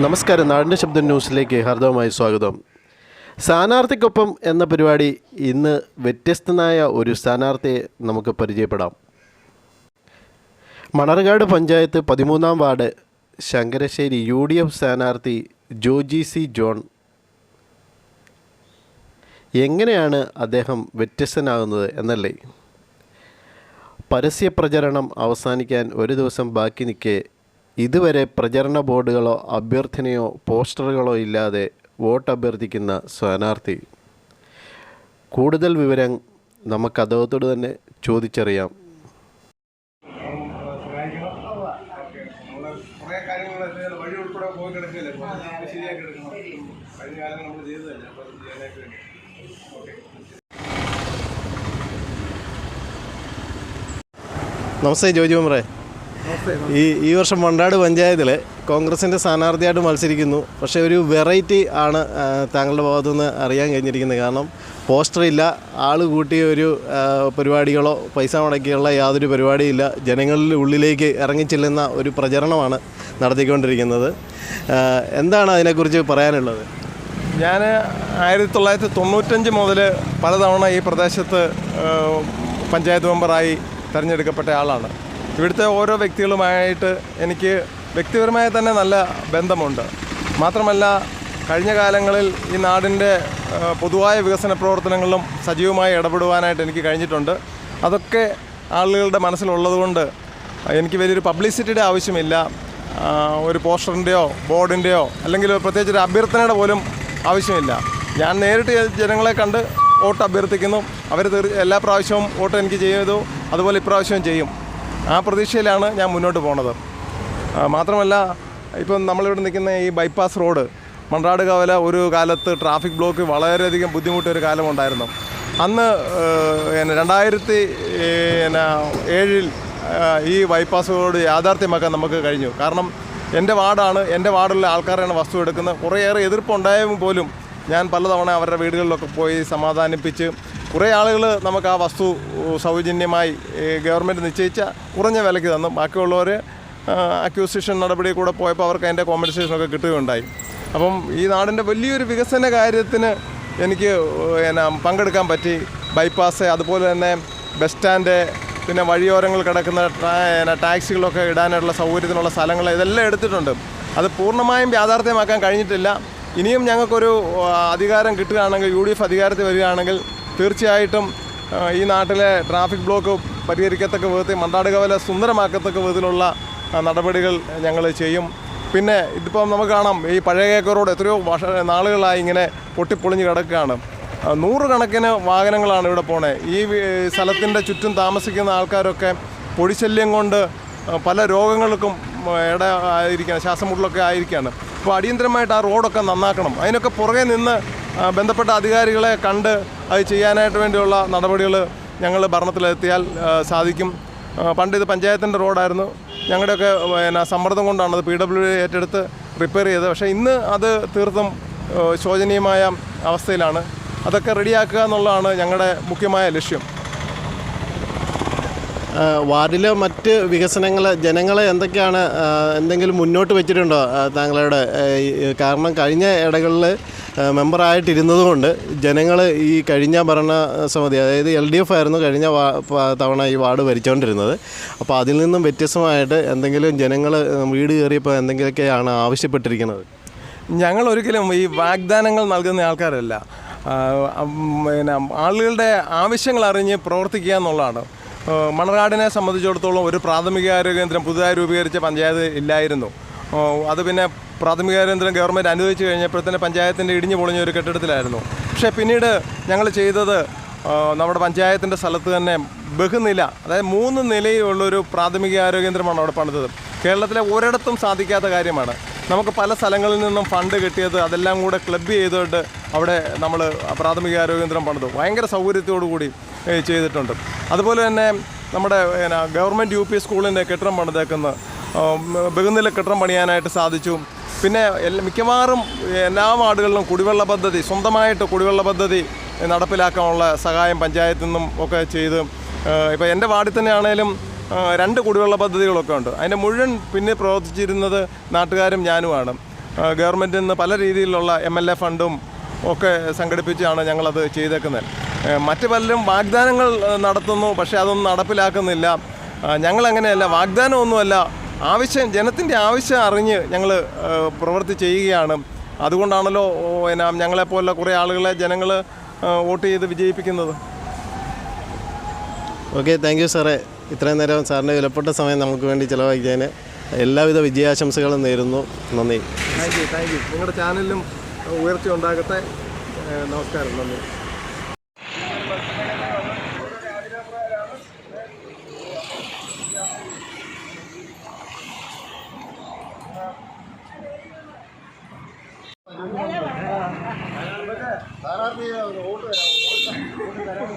നമസ്കാരം. നാടിന്റെ ശബ്ദം ന്യൂസിലേക്ക് ഹാർദവമായി സ്വാഗതം. സ്ഥാനാർത്ഥിക്കൊപ്പം എന്ന പരിപാടി ഇന്ന് വ്യത്യസ്തനായ ഒരു സ്ഥാനാർത്ഥിയെ നമുക്ക് പരിചയപ്പെടാം. മണർകാട് പഞ്ചായത്ത് പതിമൂന്നാം ward Sankarassery U D F സ്ഥാനാർത്ഥി ജോജി സി ജോൺ. എങ്ങനെയാണ് അദ്ദേഹം വ്യത്യസ്തനാകുന്നത് എന്നല്ലേ? പരസ്യ പ്രചരണം അവസാനിക്കാൻ ഒരു ദിവസം ബാക്കി നിൽക്കെ ഇതുവരെ പ്രചരണ ബോർഡുകളോ അഭ്യർത്ഥനയോ പോസ്റ്ററുകളോ ഇല്ലാതെ വോട്ട് അഭ്യർത്ഥിക്കുന്ന സ്ഥാനാർത്ഥി. കൂടുതൽ വിവരം നമുക്ക് അദ്ദേഹത്തോട് തന്നെ ചോദിച്ചറിയാം. നമസ്തേ ജോജി മെമ്പറേ ഈ ഈ വർഷം മണ്ടാട് പഞ്ചായത്തിൽ കോൺഗ്രസിന്റെ സ്ഥാനാർത്ഥിയായിട്ട് മത്സരിക്കുന്നു. പക്ഷേ ഒരു വെറൈറ്റി ആണ് താങ്കളുടെ ഭാഗത്തുനിന്ന് അറിയാൻ കഴിഞ്ഞിരിക്കുന്നത്. കാരണം പോസ്റ്റർ ഇല്ല ആൾ കൂട്ടിയ ഒരു പരിപാടികളോ പൈസ മുടക്കിയുള്ള യാതൊരു പരിപാടിയില്ല ജനങ്ങളിൽ ഉള്ളിലേക്ക് ഇറങ്ങിച്ചെല്ലുന്ന ഒരു പ്രചരണമാണ് നടത്തിക്കൊണ്ടിരിക്കുന്നത്. എന്താണ് അതിനെക്കുറിച്ച് പറയാനുള്ളത്? ഞാൻ ആയിരത്തി തൊള്ളായിരത്തി തൊണ്ണൂറ്റഞ്ച് മുതൽ പലതവണ ഈ പ്രദേശത്ത് പഞ്ചായത്ത് മെമ്പറായി തിരഞ്ഞെടുക്കപ്പെട്ട ആളാണ്. ഇവിടുത്തെ ഓരോ വ്യക്തികളുമായിട്ട് എനിക്ക് വ്യക്തിപരമായി തന്നെ നല്ല ബന്ധമുണ്ട്. മാത്രമല്ല കഴിഞ്ഞ കാലങ്ങളിൽ ഈ നാടിന്റെ പൊതുവായ വികസന പ്രവർത്തനങ്ങളിലും സജീവമായി ഇടപെടുവാനായിട്ട് എനിക്ക് കഴിഞ്ഞിട്ടുണ്ട്. അതൊക്കെ ആളുകളുടെ മനസ്സിലുള്ളതുകൊണ്ട് എനിക്ക് വലിയൊരു പബ്ലിസിറ്റിയുടെ ആവശ്യമില്ല. ഒരു പോസ്റ്ററിന്റെയോ ബോർഡിന്റെയോ അല്ലെങ്കിൽ പ്രത്യേകിച്ച് ഒരു അഭ്യർത്ഥനയുടെ പോലും ആവശ്യമില്ല. ഞാൻ നേരിട്ട് ജനങ്ങളെ കണ്ട് വോട്ട് അഭ്യർത്ഥിക്കുന്നു. അവർ എല്ലാ പ്രാവശ്യവും വോട്ട് എനിക്ക് ചെയ്തു. അതുപോലെ ഇപ്രാവശ്യവും ചെയ്യും. ആ പ്രതീക്ഷയിലാണ് ഞാൻ മുന്നോട്ട് പോണത്. മാത്രമല്ല ഇപ്പം നമ്മളിവിടെ നിൽക്കുന്ന ഈ ബൈപ്പാസ് റോഡ് മൺറാട് കവല ഒരു കാലത്ത് ട്രാഫിക് ബ്ലോക്ക് വളരെയധികം ബുദ്ധിമുട്ടൊരു കാലമുണ്ടായിരുന്നു അന്ന് പിന്നെ രണ്ടായിരത്തി പിന്നെ ഏഴിൽ ഈ ബൈപ്പാസ് റോഡ് യാഥാർത്ഥ്യമാക്കാൻ നമുക്ക് കഴിഞ്ഞു. കാരണം എന്റെ വാർഡാണ് എന്റെ വാർഡിലെ ആൾക്കാരാണ് വസ്തു എടുക്കുന്നത്. കുറേയേറെ എതിർപ്പുണ്ടായെങ്കിൽ പോലും ഞാൻ പലതവണ അവരുടെ വീടുകളിലൊക്കെ പോയി സമാധാനിപ്പിച്ച് കുറേ ആളുകൾ നമുക്ക് ആ വസ്തു സൗജന്യമായി ഗവൺമെന്റ് നിശ്ചയിച്ച കുറഞ്ഞ വിലയ്ക്ക് തന്നു. ബാക്കിയുള്ളവർ അക്യൂസിഷൻ നടപടി കൂടെ പോയപ്പോൾ അവർക്ക് അതിന്റെ കോമ്പൻസേഷനൊക്കെ കിട്ടുകയുണ്ടായി. അപ്പം ഈ നാടിന്റെ വലിയൊരു വികസന കാര്യത്തിന് എനിക്ക് പിന്നെ പങ്കെടുക്കാൻ പറ്റി. ബൈപ്പാസ് അതുപോലെ തന്നെ ബസ് സ്റ്റാൻഡ് പിന്നെ വഴിയോരങ്ങൾ കിടക്കുന്ന ടാക്സികളൊക്കെ ഇടാനുള്ള സൗകര്യത്തിനുള്ള സ്ഥലങ്ങൾ ഇതെല്ലാം എടുത്തിട്ടുണ്ട്. അത് പൂർണമായും യാഥാർത്ഥ്യമാക്കാൻ കഴിഞ്ഞിട്ടില്ല. ഇനിയും ഞങ്ങൾക്കൊരു അധികാരം കിട്ടുകയാണെങ്കിൽ യു ഡി എഫ് അധികാരത്തിൽ വരികയാണെങ്കിൽ തീർച്ചയായിട്ടും ഈ നാട്ടിലെ ട്രാഫിക് ബ്ലോക്ക് പരിഹരിക്കത്തക്ക വിധത്തിൽ മണ്ടാട് കവല സുന്ദരമാക്കത്തക്ക വിധത്തിലുള്ള നടപടികൾ ഞങ്ങൾ ചെയ്യും. പിന്നെ ഇതിപ്പം നമുക്ക് കാണാം ഈ പഴയ കേക്ക് റോഡ് എത്രയോ വർഷ നാളുകളായി ഇങ്ങനെ പൊട്ടിപ്പൊളിഞ്ഞ് കിടക്കുകയാണ്. നൂറുകണക്കിന് വാഹനങ്ങളാണ് ഇവിടെ പോണേ. ഈ സ്ഥലത്തിന്റെ ചുറ്റും താമസിക്കുന്ന ആൾക്കാരൊക്കെ പൊടിശല്യം കൊണ്ട് പല രോഗങ്ങൾക്കും ഇട ആയിരിക്കുകയാണ് ശ്വാസമുട്ടലൊക്കെ ആയിരിക്കുകയാണ് അപ്പോൾ അടിയന്തരമായിട്ട് ആ റോഡൊക്കെ നന്നാക്കണം. അതിനൊക്കെ പുറകെ നിന്ന് ബന്ധപ്പെട്ട അധികാരികളെ കണ്ട് അത് ചെയ്യാനായിട്ട് വേണ്ടിയുള്ള നടപടികൾ ഞങ്ങൾ ഭരണത്തിലെത്തിയാൽ സാധിക്കും. പണ്ട് ഇത് പഞ്ചായത്തിന്റെ റോഡായിരുന്നു. ഞങ്ങളുടെയൊക്കെ പിന്നെ സമ്മർദ്ദം കൊണ്ടാണ് അത് പി ഡബ്ല്യു ഡി ഏറ്റെടുത്ത് റിപ്പയർ ചെയ്തത്. പക്ഷേ ഇന്ന് അത് തീർത്തും ശോചനീയമായ അവസ്ഥയിലാണ്. അതൊക്കെ റെഡിയാക്കുക എന്നുള്ളതാണ് ഞങ്ങളുടെ മുഖ്യമായ ലക്ഷ്യം. വാർഡിലെ മറ്റ് വികസനങ്ങൾ ജനങ്ങളെ എന്തൊക്കെയാണ് എന്തെങ്കിലും മുന്നോട്ട് വെച്ചിട്ടുണ്ടോ താങ്കളുടെ കാരണം കഴിഞ്ഞ ഇടകളിൽ മെമ്പറായിട്ടിരുന്നതുകൊണ്ട് ജനങ്ങൾ ഈ കഴിഞ്ഞ ഭരണ സമിതി അതായത് എൽ ഡി എഫ് ആയിരുന്നു കഴിഞ്ഞ തവണ ഈ വാർഡ് ഭരിച്ചുകൊണ്ടിരുന്നത് അപ്പോൾ അതിൽ നിന്നും വ്യത്യസ്തമായിട്ട് എന്തെങ്കിലും ജനങ്ങൾ വീട് കയറിയപ്പോൾ എന്തെങ്കിലുമൊക്കെയാണ് ആവശ്യപ്പെട്ടിരിക്കുന്നത്? ഞങ്ങൾ ഒരിക്കലും ഈ വാഗ്ദാനങ്ങൾ നൽകുന്ന ആൾക്കാരല്ല. പിന്നെ ആളുകളുടെ ആവശ്യങ്ങൾ അറിഞ്ഞ് പ്രവർത്തിക്കുക എന്നുള്ളതാണ്. മണർകാടിനെ സംബന്ധിച്ചിടത്തോളം ഒരു പ്രാഥമിക ആരോഗ്യ കേന്ദ്രം പുതുതായി രൂപീകരിച്ച പഞ്ചായത്ത് ഇല്ലായിരുന്നു. അത് പിന്നെ പ്രാഥമിക കേന്ദ്രം ഗവൺമെന്റ് അനുവദിച്ചു കഴിഞ്ഞപ്പോഴത്തേന് പഞ്ചായത്തിന്റെ ഇടിഞ്ഞു പൊളിഞ്ഞ ഒരു കെട്ടിടത്തിലായിരുന്നു. പക്ഷേ പിന്നീട് ഞങ്ങൾ ചെയ്തത് നമ്മുടെ പഞ്ചായത്തിന്റെ സ്ഥലത്ത് തന്നെ ബഹുനില അതായത് മൂന്ന് നിലയിലുള്ളൊരു പ്രാഥമിക ആരോഗ്യ കേന്ദ്രമാണ് അവിടെ പണിതത്. കേരളത്തിലെ ഒരിടത്തും സാധിക്കാത്ത കാര്യമാണ്. നമുക്ക് പല സ്ഥലങ്ങളിൽ നിന്നും ഫണ്ട് കിട്ടിയത് അതെല്ലാം കൂടെ ക്ലബ് ചെയ്തിട്ട് അവിടെ നമ്മൾ പ്രാഥമിക ആരോഗ്യ കേന്ദ്രം പണിതു. ഭയങ്കര സൗകര്യത്തോടു കൂടി ചെയ്തിട്ടുണ്ട്. അതുപോലെ തന്നെ നമ്മുടെ ഗവൺമെന്റ് യു പി സ്കൂളിന്റെ കെട്ടിടം പണിതേക്കുന്ന ബഹുനില കെട്ടിടം പണിയാനായിട്ട് സാധിച്ചു. പിന്നെ മിക്കവാറും എല്ലാ വാർഡുകളിലും കുടിവെള്ള പദ്ധതി സ്വന്തമായിട്ട് കുടിവെള്ള പദ്ധതി നടപ്പിലാക്കാനുള്ള സഹായം പഞ്ചായത്തിൽ നിന്നും ഒക്കെ ചെയ്ത് ഇപ്പോൾ എന്റെ വാർഡിൽ തന്നെ ആണേലും രണ്ട് കുടിവെള്ള പദ്ധതികളൊക്കെ ഉണ്ട്. അതിന്റെ മുഴുവൻ പിന്നെ പ്രവർത്തിച്ചിരുന്നത് നാട്ടുകാരും ഞാനുമാണ്. ഗവൺമെന്റിൽ നിന്ന് പല രീതിയിലുള്ള എം എൽ എ ഫണ്ടും ഒക്കെ സംഘടിപ്പിച്ചാണ് ഞങ്ങളത് ചെയ്തേക്കുന്നത്. മറ്റ് പലരും വാഗ്ദാനങ്ങൾ നടത്തുന്നു പക്ഷേ അതൊന്നും നടപ്പിലാക്കുന്നില്ല. ഞങ്ങളങ്ങനെയല്ല വാഗ്ദാനമൊന്നുമല്ല. ആവശ്യം ജനത്തിന്റെ ആവശ്യം അറിഞ്ഞ് ഞങ്ങൾ പ്രവൃത്തി ചെയ്യുകയാണ്. അതുകൊണ്ടാണല്ലോ എന്നാ ഞങ്ങളെപ്പോലുള്ള കുറേ ആളുകളെ ജനങ്ങൾ വോട്ട് ചെയ്ത് വിജയിപ്പിക്കുന്നത്. ഓക്കെ താങ്ക് യു സാറേ. ഇത്രയും നേരം സാറിന്റെ വിലപ്പെട്ട സമയം നമുക്ക് വേണ്ടി ചിലവഴിക്കാൻ എല്ലാവിധ വിജയാശംസകളും നേരുന്നു. നന്ദി. Thank you thank you. നിങ്ങളുടെ ചാനലിലും ഉയർച്ച ഉണ്ടാകട്ടെ. നമസ്കാരം. നന്ദി. സ്ഥാനാർത്ഥി വോട്ട് തരാം. വോട്ട് തരാം.